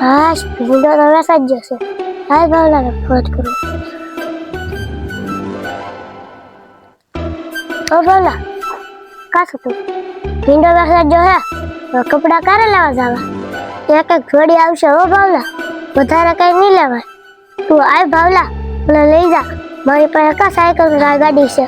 હા ભીંડો તો વેસાઈ જ જશે. હાય ભાવલા ફોન કરું. ઓ ભાવલા કાશું તું? ભીંડો વેસાઈ જો હે કપડા કારે લેવા જાવા એક એક જોડી આવશે હો ભાવલા વધારે કઈ નહીં લેવાય. તું આય ભાવલા મને લઈ જા. મારી પાસે કા સાયકલ કે ગાડી છે.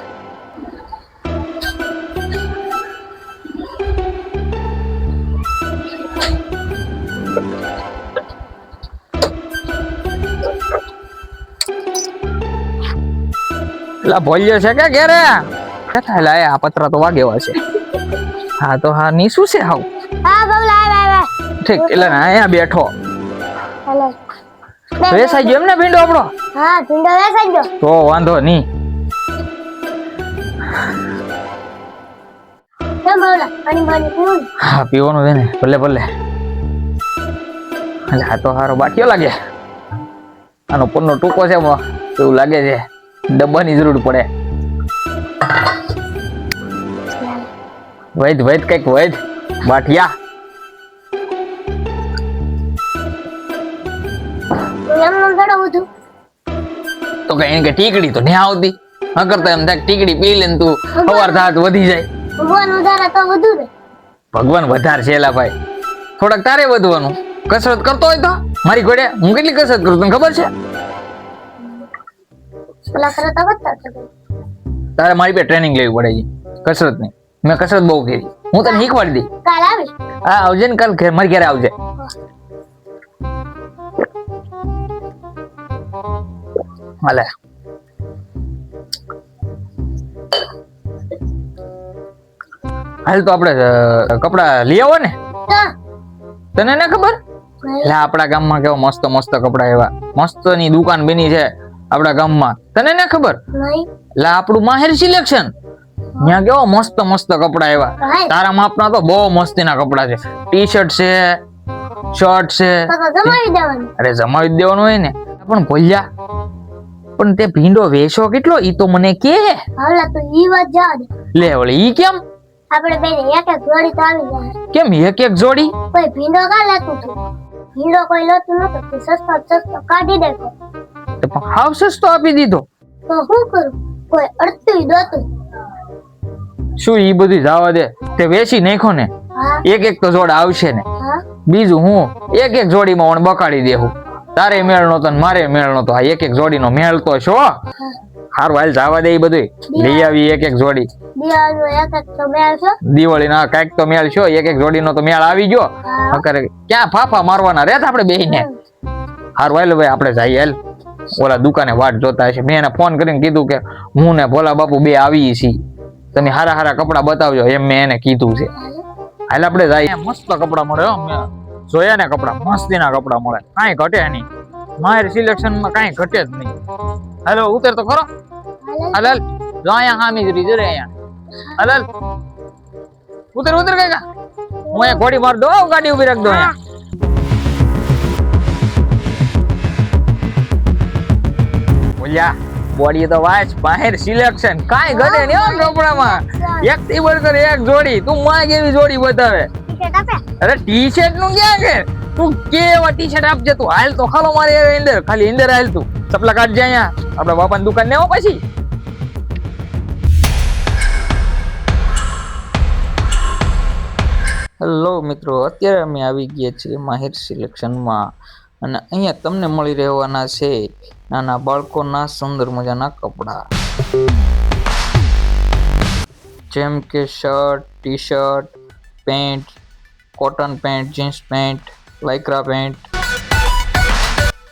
પેલા ભોલ્યો છે કે ઘેરે? કથા લાય આ પત્ર તો વાગેવા છે. હા તો હા ની શું છે હાવ? હા ભાવલા લાય લાય ઠીક એટલે અહીંયા બેઠો. હેલો. વેસાઈ ગયો એમ ને ભીંડો આપણો? હા ભીંડો વેસાઈ ગયો. તો વાંધો નહીં? હા પીવાનું છે ને ભલે ભલે. એટલે આ તો સારો બાકીઓ લાગે. આનો પન્નો ટૂંકો છે એવું લાગે છે. ડબ્બાની જરૂર પડે. વૈદ વૈદ કંઈક વૈદ. બાઠિયા તું કઈ એને કે ટીકડી તો ન્યા આવતી. હા કરતા એમ થાય ટીકડી પી લે તું. સવાર થાત વધી જાય. ભગવાન વધારે તો વધુ રે. ભગવાન વધારે છે એલા ભાઈ. થોડાક તારે વધવાનું. કસરત કરતો હોય તો? મારી ઘોડે હું કેટલી કસરત કરું તને ખબર છે? તો વધતા તારે મારી પાસે ટ્રેનિંગ લેવી પડે છે. કસરતની મેં કસરત બહુ કરી. હું તને શીખવાડી દઈ કાલ આવીશ? હા આવજે ને કાલ ઘેર. મારી ઘરે આવજે. હાલે. હાલ તો આપણે કપડા લઈ આવો ને. તને ના ખબર? એટલે આપણા ગામમાં કેવા મસ્ત મસ્ત કપડા એવા. મસ્તની દુકાન બની છે આપણા ગામમાં. તને ના ખબર? એટલે આપણું માહેર સિલેક્શન ત્યાં કેવો મસ્ત મસ્ત કપડા એવા. તારા માપના તો બહુ મસ્તીના કપડા છે. ટી શર્ટ છે. શર્ટ છે અરે જમાવી દેવાનું હોય ને. પણ ભોલ્યા પણ તે ભીંડો વેચો કેટલો? ઈ તો મને કે હાલા તો ઈ વાત જાડ લે ઓલે ઈ કેમ? આપણે બે એક એક જોડી તો આવી જાય. કેમ એક એક જોડી? કોઈ ભીંડો કા લેતું તું? ભીંડો કોઈ લેતું નતો તું સસ્તો સસ્તો કાઢી દે પણ હાવ સસ્તો આપી દીધો. તો શું કરું? કોઈ અડતું દોતું શું ઈ બધું જવા દે? તે વેચી નાખો ને. એક એક તો જોડ આવશે ને. બીજું હું એક એક જોડીમાં ઓણ બકાડી દેહું. તારે મેળ ને મારે મેળ નતો આ એક એક જોડીનો મેળ તો છો હારું હાલ જવા દે ઈ બધું લઈ આવી એક એક જોડી. દિવાળી ના કંઈક તો મેળ છો એક એક જોડીનો તો મેળ આવી ગયો. અકરે ક્યાં ફાફા મારવાના રહેતા આપણે બેહીને? હારું હાલ ભાઈ આપણે જઈએ હાલ. ઓલા દુકાને વાટ જોતા હશે. મેં એને ફોન કરીને કીધું કે હું ને ભોલા બાપુ બે આવી છીએ. તમે હારા હારા કપડા બતાવજો. એમ મેં એને કીધું છે. હાલ આપણે જાય મસ્ત કપડા મળે હો મેં જોયા ને કપડા. મસ્તીના કપડા મળે. કાંઈ ઘટે નહીં. મારે સિલેક્શનમાં કાંઈ ઘટે જ નહીં. હાલો ઉતર તો ખરો. હાલે. હાલ હાલ. જો અહીંયા હામી જ રીજો રે અહીંયા. હાલ હાલ. ઉતર ઉતર કાકા. હું અહીંયા ઘોડી માર દો ગાડી ઊભી રાખ દો અહીંયા. બોલ્યા બોડી તો વાચ બહાર સિલેક્શન કાઈ નહીં હો કપડામાં એક થી બળકર એક જોડી. તું માં કેવી જોડી બતાવે? અરે ટી શર્ટનું ક્યાં કે તું કેવા ટી શર્ટ આપજે તું? હાલ તો ખાલો મારી અંદર. ખાલી અંદર હાલ તું. ચપલા કાઢજે અહીંયા. આપડા બાપાની દુકાન ને આવો પછી. હેલો મિત્રો અત્યારે અમે આવી ગયા છીએ માહિર સિલેક્શનમાં અને અહીંયા તમને મળી રહેવાના છે નાના બાળકોના સુંદર મજાના કપડાં. જેમ કે shirt T shirt pant, cotton pant, jeans pant, Lycra pant.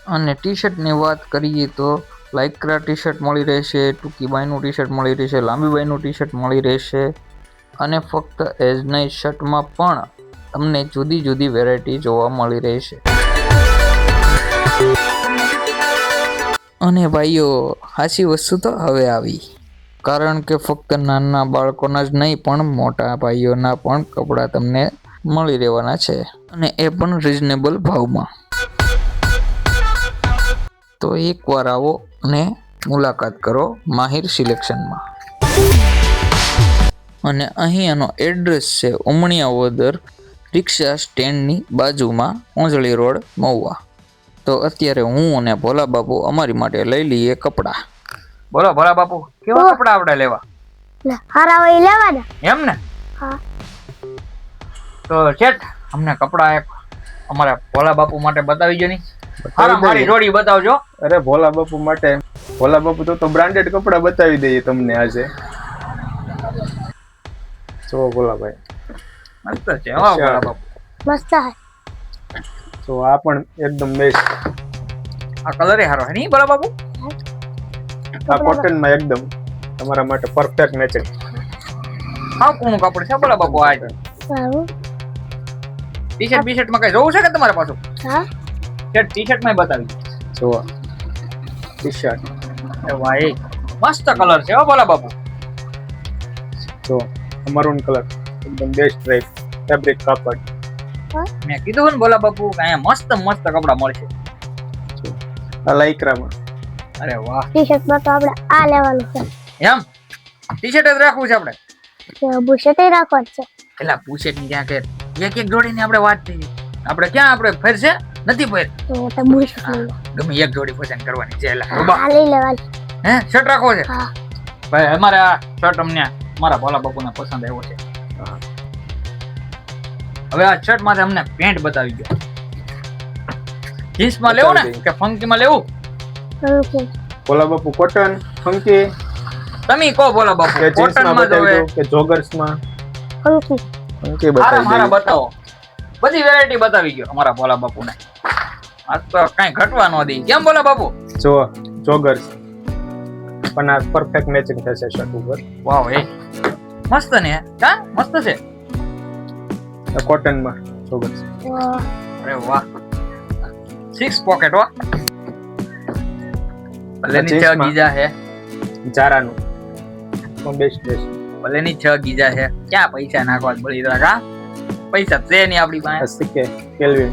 અને ટી શર્ટની વાત કરીએ તો લાઇક્રા ટી શર્ટ મળી રહેશે ટૂંકી બાયનું ટી શર્ટ મળી રહેશે લાંબી બાયનું ટી શર્ટ મળી રહેશે. અને ફક્ત એજનાઈ શર્ટમાં પણ તમને જુદી જુદી વેરાયટી જોવા મળી રહેશે. અને ભાઈઓ હાચી વસ્તુ તો હવે આવી. કારણ કે ફક્ત નાના બાળકોના જ નહીં, પણ મોટા ભાઈઓના પણ કપડાં તમને મળી રહેવાના છે. અને એ પણ રિઝનેબલ ભાવમાં. તો એકવાર આવો અને મુલાકાત કરો માહિર સિલેક્શનમાં. અને અહીંયાનો એડ્રેસ છે ઉમણિયા વદર રિક્ષા સ્ટેન્ડની બાજુમાં ઓંજળી રોડ, મહુવા. તો અત્યારે હું અને ભોલા બાપુ અમારી માટે લઈ લઈએ કપડાં. બોલો ભોલા બાપુ કેવા કપડાં આપણે લેવા? હારા હોય લેવાના. એમ ને? હા. તો શેઠ અમને કપડાં એક અમારા ભોલા બાપુ માટે બતાવી જો નહીં હારા મારી જોડી બતાવજો. અરે ભોલા બાપુ માટે ભોલા બાપુ તો તો બ્રાન્ડેડ કપડા બતાવી દઈએ તમને આજે. જો ભોલાભાઈ. મસ્ત છે હો ભોલા બાપુ. મસ્ત હે તો આ પણ એકદમ બેસ્ટ આ કલર હારો હે નહીં બરાબર બાબુ આ કોટનમાં એકદમ તમારા માટે પરફેક્ટ મેચિંગ હા કોનું કાપડ છે બરાબર બાબુ આ સારું. ટી શર્ટ બી શર્ટમાં કઈ જોવું છે કે તમારા પાછું? હા. શર્ટ ટી શર્ટમાં બતાવી. જો ટી શર્ટ એ ભાઈ મસ્ત કલર છે હો બોલા બાબુ જો મરૂન કલર એકદમ બેસ્ટ ટાઈપ ફેબ્રિક કાપડ. મેં કીધું ને બોલા બાપુ કે અહીંયા મસ્ત મસ્ત કપડા મળશે. લાઈક્રામાં અરે વાહ. ટી શર્ટમાં તો આપણે આ લેવાનું છે. એમ? ટી શર્ટ જ રાખવું છે આપણે? બુશર્ટ રાખવાનું છે. એટલે પૂછે ની ક્યાં કે એક એક જોડીની આપણે વાત થઈ. આપણે ક્યાં આપણે ફેરશે? નથી ફેર તો તો બુશર્ટ ગમે એક જોડી પસંદ કરવાની છે એટલે લઈ લેવાની. હે શર્ટ રાખવો છે? ભાઈ અમારે આ શર્ટ અમને મારા ભોલા બાપુને પસંદ આવ્યો છે. હવે આ શર્ટમાંથી અમને પેન્ટ બતાવી ગયો જીન્સમાં લેવું ને કે ફંકી માં લેવું? બોલા બાપુ કોટન ફંકી તમે કહો બોલા બાપુ કે કોટનમાં બતાવી જોવે કે જોગર્સમાં? ફંકી બતાવી મારા મારા બતાવો. બધી વેરાયટી બતાવી ગયો અમારા બોલા બાપુ ને આ તો કઈ ઘટવા ન દે. કેમ બોલા બાપુ? જો જોગર્સ પણ આ પરફેક્ટ મેચિંગ થશે શર્ટ ઉપર. વાવ એ. મસ્ત ને? હા મસ્ત છે? કોટનમાં અરે વાહ. સિક્સ પોકેટ હો. ભલે ની છ ગીજા હે. જારાનું. પણ બેસ્ટ બેસ્ટ ભલે ની છ ગીજા હે. ક્યાં પૈસા નાખવા બળી રહ્યા પૈસા છે નહીં આપણી પાસે. સિક્કે કેલ્વિન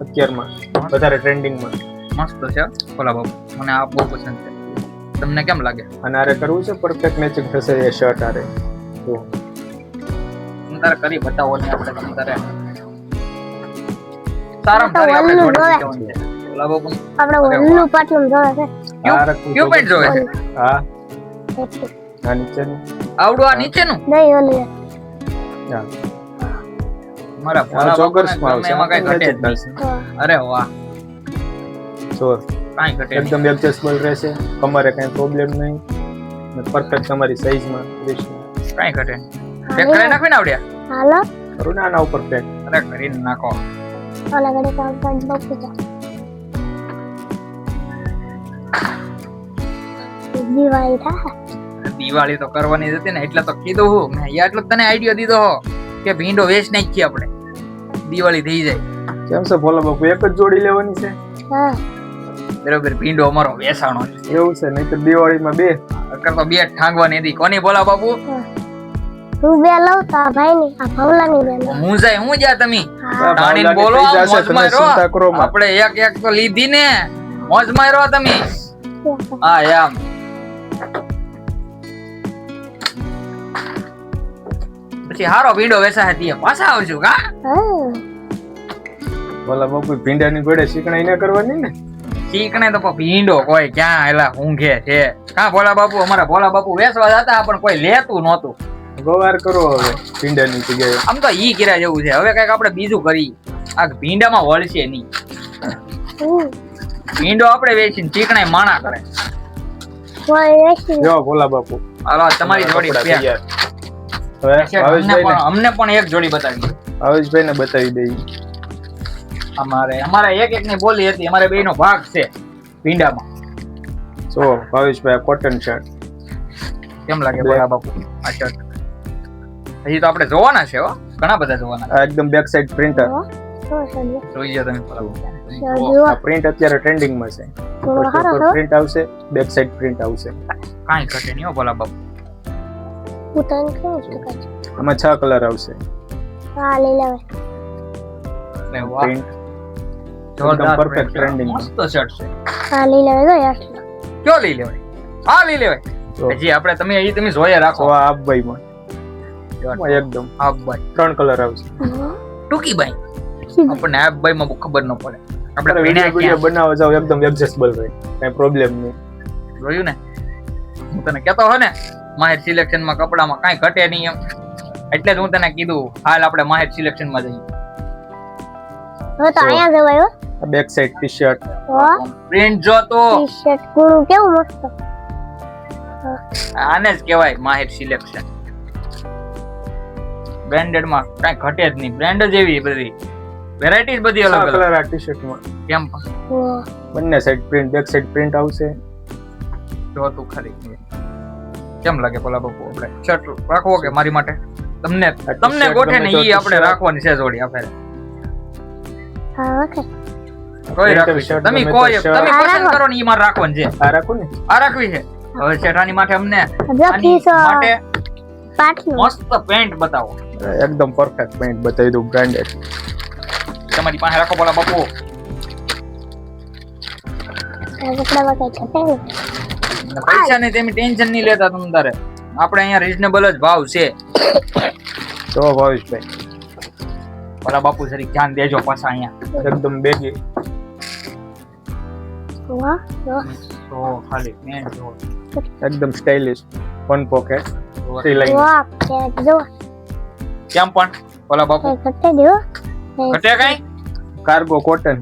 અત્યારમાં. વધારે ટ્રેન્ડિંગમાં મસ્ત છે ભોલા બાબુ મને આ બહુ પસંદ છે. તમને કેમ લાગે? અને આરે કરવું છે? પરફેક્ટ મેચિંગ થશે એ શર્ટ આરે જો. તારે કરી બતાવો ને આપણે તમે કરે. સારા સારી આપણે જોડે. લેવાની છે. આપણે અરે વલ્લું પાટલું જોવે છે. ક્યું- પેન્ટ જોવે છે? હા. આ નીચેનું. આવડું આ નીચેનું? નહીં ઓલું. હા. મારા આ ચોકર્સમાં આવશે. એમાં કઈ ઘટે જ નહીં. અરે વાહ. ચોર. કાઈ ઘટે એકદમ એડજસ્ટેબલ રહેશે. કમરે કઈ પ્રોબ્લેમ નહીં. પરફેક્ટ તમારી સાઈઝમાં કાંઈ ઘટે ચેક પેક નાખવી ને આવડ્યા? હાલો. કરું ને ઉપર પેક અને કરીને નાખો. ઓલા ગડે કામ કામ બપુ જા દિવાળી થા દિવાળી તો કરવાની જ હતી ને એટલે તો કીધું હું. મેં અહીંયા એટલો તને આઈડિયા દીધો હો કે ભીંડો વેચ નાખીએ આપણે. દિવાળી થઈ જાય. કેમ છે ભોલા બાપુ? એક જ જોડી લેવાની છે? હા. બરોબર ભીંડો અમારો વેસાણો એવું છે નહીં તો દિવાળીમાં બે. અકર તો બે ઠાંગવાની હતી. કોની ભોલા બાપુ? હું બે લઉં તો ભાઈ ની આ ભવલાની બે લઉં હું જાય હું જા તમે. હા. બોલો થઈ જશે, મોજ તમે મારો ચિંતા કરો માં. આપણે એક એક તો લીધી ને મોજ મારો તમે. હા એમ પછી હારો ભીંડો વેસા હતી પાછા આવજો કા? બોલા ભોલા બાપુ ભીંડાની ગોડે શીકણાઈ ના કરવાની ને? ચીકણે તો ભીંડો કોઈ ક્યાં એલા ઊંઘે છે. કા ભોલા બાપુ અમારા ભોલા બાપુ વેસવા જતા પણ કોઈ લેતું નહોતું. ગવાર કરો હવે ભીંડાની જગ્યાએ. આમ તો ઈ કર્યા જેવું છે. હવે કંઈક આપણે બીજું કરી આ ભીંડામાં વળશે નહીં. ભીંડો આપણે વેચીને ચીકણાઈ માણા કરે. જો ભોલા બાપુ. હાલો તમારી જોડી. હવે અમને પણ એક જોડી બતાવી હવેશભાઈ ને બતાવી દઈ. અમારે અમારે એક એક ની બોલી હતી. અમારે બે નો ભાગ છે ભીંડામાં. જો ભાવેશભાઈ કોટન શર્ટ કેમ લાગે બોલા ભોલા બાપુ? આ શર્ટ હજી તો આપણે જોવાના છે હો. ઘણા બધા જોવાના એકદમ બેક સાઈડ પ્રિન્ટર જોઈ તમે. જુઓ આ પ્રિન્ટ અત્યારે ટ્રેન્ડિંગમાં છે. તો હારો તો પ્રિન્ટ આવશે બેક સાઈડ પ્રિન્ટ આવશે. કાંઈ ઘટે નહીં હો ભોલા બાપુ. આમાં છ કલર આવશે. હા લઈ લેવાય. વાહ. પ્રિન્ટ જોરદાર પરફેક્ટ ટ્રેન્ડિંગ. મસ્ત શર્ટ છે. હા લઈ લેવાય તો યાર. કયો લઈ લેવાય. હા લઈ લેવાય. હજી આપણે તમે અહીં તમે જોયા રાખો. આ આપભાઈમાં એમાં એકદમ હાફ બાય ત્રણ કલર આવશે ટૂંકી બાય આપણને હાફ બાયમાં ખબર ન પડે. આપણે વીડિયો? બનાવવા જાવ એકદમ એડજસ્ટેબલ રહે. કઈ પ્રોબ્લેમ નહીં. જોયું ને? હું તને કહેતો હો ને માહિર સિલેક્શનમાં કપડામાં કાંઈ ઘટે નહીં એમ. એટલે જ હું તને કીધું હાલ આપણે માહિર સિલેક્શનમાં જઈએ. હવે તો અહીંયા જવાયો આ back side T shirt print જો તો. ટી શર્ટ કેવું મસ્ત. આને જ કહેવાય માહિર સિલેક્શન બ્રાન્ડેડમાં કાંઈ ઘટે જ નહીં. બ્રાન્ડ જ એવી બધી. વેરાયટી બધી અલગ અલગ. કલર આ ટી શર્ટમાં કેમ. બંને side print back side print આવશે. જો તું ખરી. કેમ લાગે પેલા બાપુ આપણે? શર્ટ રાખવો કે મારી માટે? તમને તમને ગોઠે ને ઈ આપણે રાખવાની છે જોડી આપણે હા ઓકે. કોઈ રાખવી તમે કોઈ તમે પસંદ કરો ને ઈ માર રાખવાની છે. આ રાખો ને? આ રાખવી છે. હવે શેઠાની માટે અમને માટે મસ્ત પેન્ટ બતાવો. એકદમ પરફેક્ટ પેન્ટ બતાવી દઉં બ્રાન્ડેડ તમારી પાસે રાખો બોલા બાપુ. નહીં પૈસા ની. તેમ ટેન્શન નહીં લેતા તમ તારે. આપણે અહીંયા રીઝનેબલ જ ભાવ છે. તો ભાવેશભાઈ બોલા બાપુ સરી ધ્યાન દેજો પાછા અહીંયા. એકદમ બેગી. તો ખાલી પેન્ટ એકદમ stylish one pocket three line વાહ જો. કેમ પણ? ઓલા બાપુ. કટે દેવો કટે કઈ કાર્ગો કોટન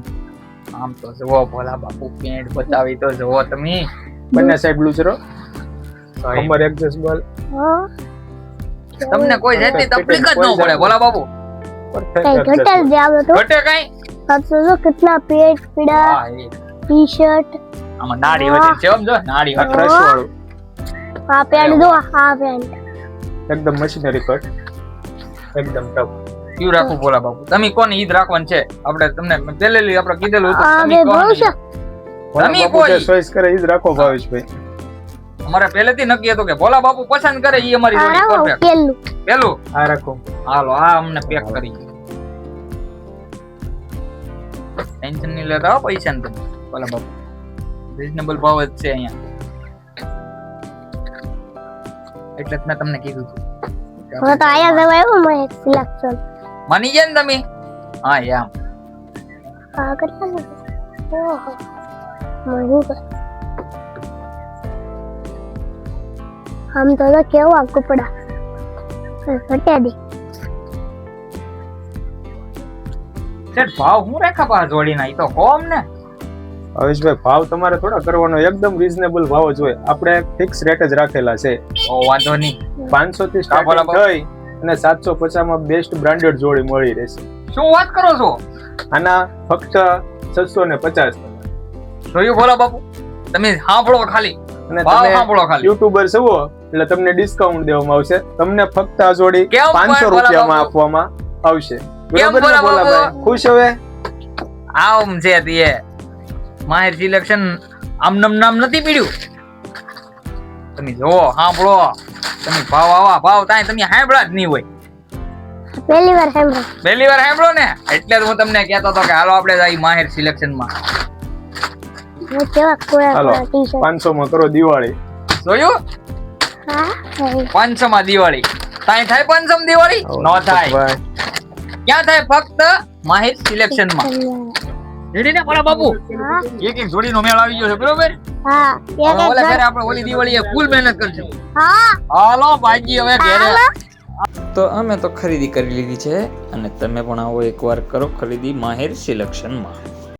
આમ તો જુઓ ભોલા બાપુ પેન્ટ બતાવી તો જુઓ તમે. બંને સાઈડ બ્લુઝરો કમર એડજસ્ટેબલ હા. તમને કોઈ જાતની તકલીફ જ ન પડે ભોલા બાપુ. કઈ ઘટે જ આવે તો? ઘટે કઈ? આ જો કેટલા પેટ પીડા ટી શર્ટ આમાં નાડી વધી છે સમજો નાડી વધી. વાળું આ પેન્ટ દો આ પેન્ટ. એકદમ મશીનરી કટ એકદમ ટફ કયું રાખવું ભોલા બાપુ. તમે કોને ઈદ રાખવાનું છે. આપણે તમને પહેલેલી આપણે કીધેલું હતું તમે કોને ચોઈસ કરે ઈદ રાખો ભાવેશભાઈ અમારે પહેલેથી નક્કી હતું કે ભોલા બાપુ પસંદ કરે ઈ અમારી જોડી પરફેક્ટ પેલું. પેલું? આ રાખો. હાલો આ અમને પેક કરી. ટેન્શન નહીં લેતા પૈસા તમે ભોલા બાપુ. રીઝનેબલ ભાવ જ છે અહીંયા. એટલે જ મેં તમને કીધું હતું. હવે તો આયા જવા આવ્યો મને સિલેક્શન મની ને તમે? હા યામ આ કરતા ને ઓહો મહી આમ તો કેવું આ કપડા ઘટે દે. શેઠ ભાવ હું રેખા પા જોડી ના તો કોમ ને ભાવેશભાઈ ભાવ તમારે થોડા કરવાનો એકદમ રીઝનેબલ ભાવ જ હોય. આપણે ફિક્સ રેટ જ રાખેલા છે. ઓ વાંધો નહીં. પાંચસો થી સ્ટાર્ટિંગ થઈ અને સાતસો પચાસમાં બેસ્ટ બ્રાન્ડેડ જોડી મળી રહેશે. શું વાત કરો છો? આના ફક્ત છસો ને પચાસ જોયું ભોલા બાપુ? તમે સાંભળો ખાલી. અને તમે સાંભળો ખાલી. યુટ્યુબર છો એટલે તમને ડિસ્કાઉન્ટ દેવામાં આવશે. તમને ફક્ત આ જોડી પાંચસો રૂપિયામાં આપવામાં આવશે. બરાબર ને બોલા બાપુ? ખુશ હવે? આમ છે તે. માહિર સિલેક્શન આમ નમ નામ નથી પીડ્યું. તમે જોવો સાંભળો. તમે ભાવ આવા ભાવ તાય તમે સાંભળ્યા જ નહીં હોય. પહેલી વાર પહેલી વાર સાંભળો ને? એટલે હું તમને કહેતો હતો કે હાલો આપણે જઈ માહેર સિલેક્શનમાં. હું કેવા કોયા હાલો માં કરો દિવાળી. જોયું? હા માં દિવાળી. તાય થાય પાંચસો માં દિવાળી ન થાય. ક્યાં થાય? ફક્ત માહિર સિલેક્શનમાં. રેડી ને પડા બાપુ એક એક જોડી નો મેળ આવી ગયો છે બરોબર? હા એક હવે એક ઓલા જણ- આપણે ઓલી દિવાળીએ ફૂલ મહેનત કરશું. હા. હાલો ભાઈજી હવે ઘરે. તો અમે તો ખરીદી કરી લીધી છે અને તમે પણ આવો એકવાર કરો ખરીદી માહિર સિલેક્શનમાં.